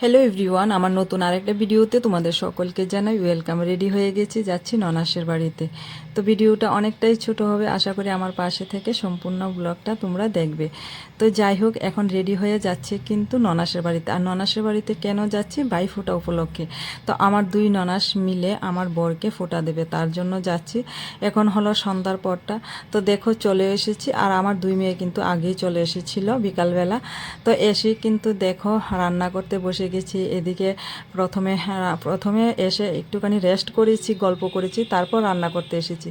Hello everyone আমার নতুন আরেকটা ভিডিওতে তোমাদের সকলকে জানাই ওয়েলকাম রেডি হয়ে গেছি, যাচ্ছি ননাসের বাড়িতে। তো ভিডিওটা অনেকটাই ছোট হবে আশা করি আমার পাশে থেকে সম্পূর্ণ ব্লগটা তোমরা দেখবে। তো যাই হোক এখন রেডি হয়ে যাচ্ছে কিন্তু ননাসের বাড়িতে। আর ননাসের বাড়িতে কেন যাচ্ছি? বাই ফোটা উপলক্ষে। তো আমার দুই ননাস মিলে আমার বরকে ফোটা দেবে তার জন্য যাচ্ছি। এখন হলো সন্ধ্যার পরটা। তো দেখো চলে এসেছি। আর আমার দুই মেয়ে কিন্তু আগেই চলে এসেছিল বিকালবেলা। তো এসে কিন্তু দেখো রান্না করতে বসে গেছি। এদিকে প্রথমে হ্যাঁ, প্রথমে এসে একটুখানি রেস্ট করেছি গল্প করেছি তারপর রান্না করতে এসেছি।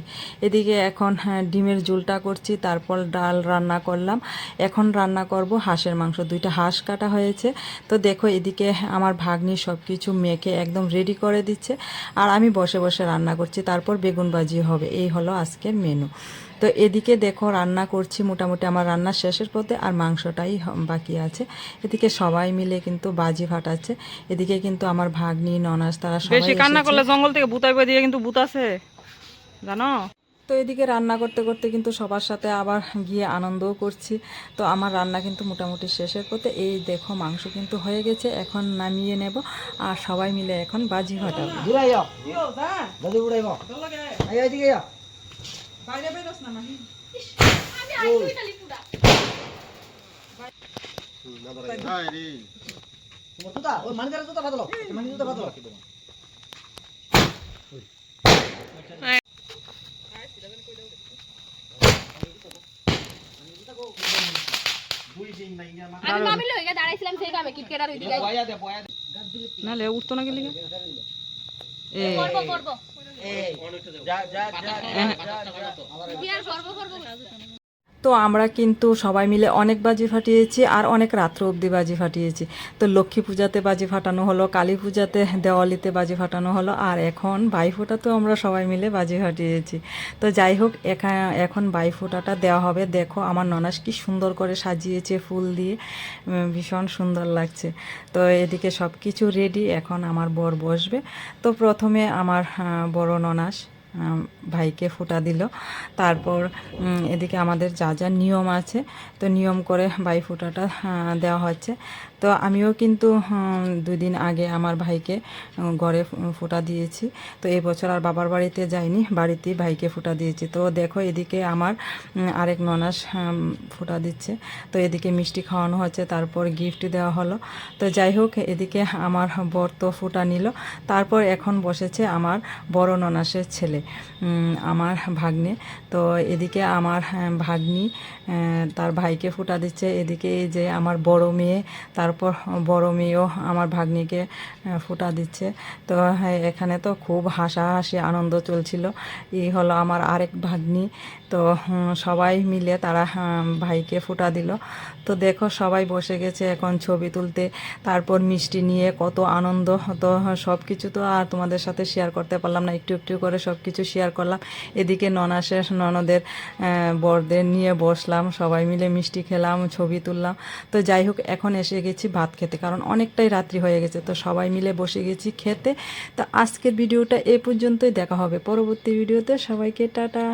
এদিকে এখন হ্যাঁ, ডিমের ঝুলটা করছি তারপর ডাল রান্না করলাম। এখন রান্না করব হাঁসের মাংস দুইটা হাঁস কাটা হয়েছে। তো দেখো এদিকে আমার ভাগ্নি সব কিছু মেখে একদম রেডি করে দিচ্ছে আর আমি বসে বসে রান্না করছি তারপর বেগুন ভাজি হবে। এই হলো আজকের মেনু তো এদিকে দেখো রান্না করছি মোটামুটি আমার রান্না শেষের পথে আর মাংসটাই বাকি আছে। এদিকে সবাই মিলে কিন্তু বাজি ফাটাচ্ছে। এদিকে কিন্তু আমার ভাগ্নি ননাস তারা সবাই কান্না করলে জঙ্গল থেকে বই দিয়ে কিন্তু ভূত আছে। জানো? তো এদিকে রান্না করতে করতে কিন্তু সবার সাথে আবার গিয়ে আনন্দও করছি। তো আমার রান্না কিন্তু মোটামুটি শেষের পথে। এই দেখো মাংস কিন্তু হয়ে গেছে এখন নামিয়ে নেব। আর সবাই মিলে এখন বাজি ফাটাবো। ঘুরাই আমি মামিলে হয়ে গিয়ে দাঁড়াইছিলাম সেই কামে কিটকেটার ওই দিকে উঠতো না গেলে করব করব। এই যা যা যা কি আর করব করব? তো আমরা কিন্তু সবাই মিলে অনেক বাজি ফাটিয়েছি আর অনেক রাত্র অবধি বাজি ফাটিয়েছি। তো লক্ষ্মী পূজাতে বাজি ফাটানো হলো, কালী পূজাতে দেওয়ালিতে বাজি ফাটানো হলো আর এখন বাইফোঁটাতেও আমরা সবাই মিলে বাজি ফাটিয়েছি। তো যাই হোক, এখা- এখন বাইফোঁটাটা দেওয়া হবে। দেখো আমার ননাস কি সুন্দর করে সাজিয়েছে ফুল দিয়ে। ভীষণ সুন্দর লাগছে। তো এদিকে সব কিছু রেডি এখন আমার বর বসবে। তো প্রথমে আমার বড় ননাস। ভাইকে ফোঁটা দিল। তারপর এদিকে আমাদের যা যা নিয়ম আছে, তো নিয়ম করে ভাই ফোঁটাটা দেওয়া হচ্ছে। তো আমিও কিন্তু দুদিন আগে আমার ভাইকে ঘরে ফোঁটা দিয়েছি। তো এই বছর আর বাবার বাড়িতে যাইনি, বাড়িতেই ভাইকে ফোঁটা দিয়েছি। তো দেখো এদিকে আমার আরেক ননাস ফোটা দিচ্ছে। তো এদিকে মিষ্টি খাওয়ানো হচ্ছে, তারপর গিফট দেওয়া হলো। তো যাই হোক, এদিকে আমার বর তো ফোটা নিল। তারপর এখন বসেছে আমার বড় ননাসের ছেলে আমার ভাগ্নে। তো এদিকে আমার ভাগ্নি তার ভাইকে ফোটা দিচ্ছে। এদিকে এই যে আমার বড় মেয়ে তারপর বড় মেয়েও আমার ভাগ্নিকে ফোঁটা দিচ্ছে। তো হ্যাঁ, এখানে তো খুব হাসাহাসি আনন্দ চলছিল। এই হলো আমার আরেক ভাগ্নি। তো সবাই মিলে তারা হ্যাঁ, ভাইকে ফোঁটা দিল। তো দেখো সবাই বসে গেছে এখন ছবি তুলতে। তারপর মিষ্টি নিয়ে কত আনন্দ। তো সব কিছু তো আর তোমাদের সাথে শেয়ার করতে পারলাম না। একটু একটু করে সব কিছু শেয়ার করলাম। এদিকে ননাসের ননদের বরদের নিয়ে বসলাম। সবাই মিলে মিষ্টি খেলাম ছবি তুললাম। তো যাই হোক এখন এসে গেছি ভাত খেতে, কারণ অনেকটাই রাত্রি হয়ে গেছে, তো সবাই মিলে বসে গেছি খেতে। তো আজকের ভিডিওটা এ পর্যন্তই, দেখা হবে পরবর্তী ভিডিওতে। সবাইকে টাটা।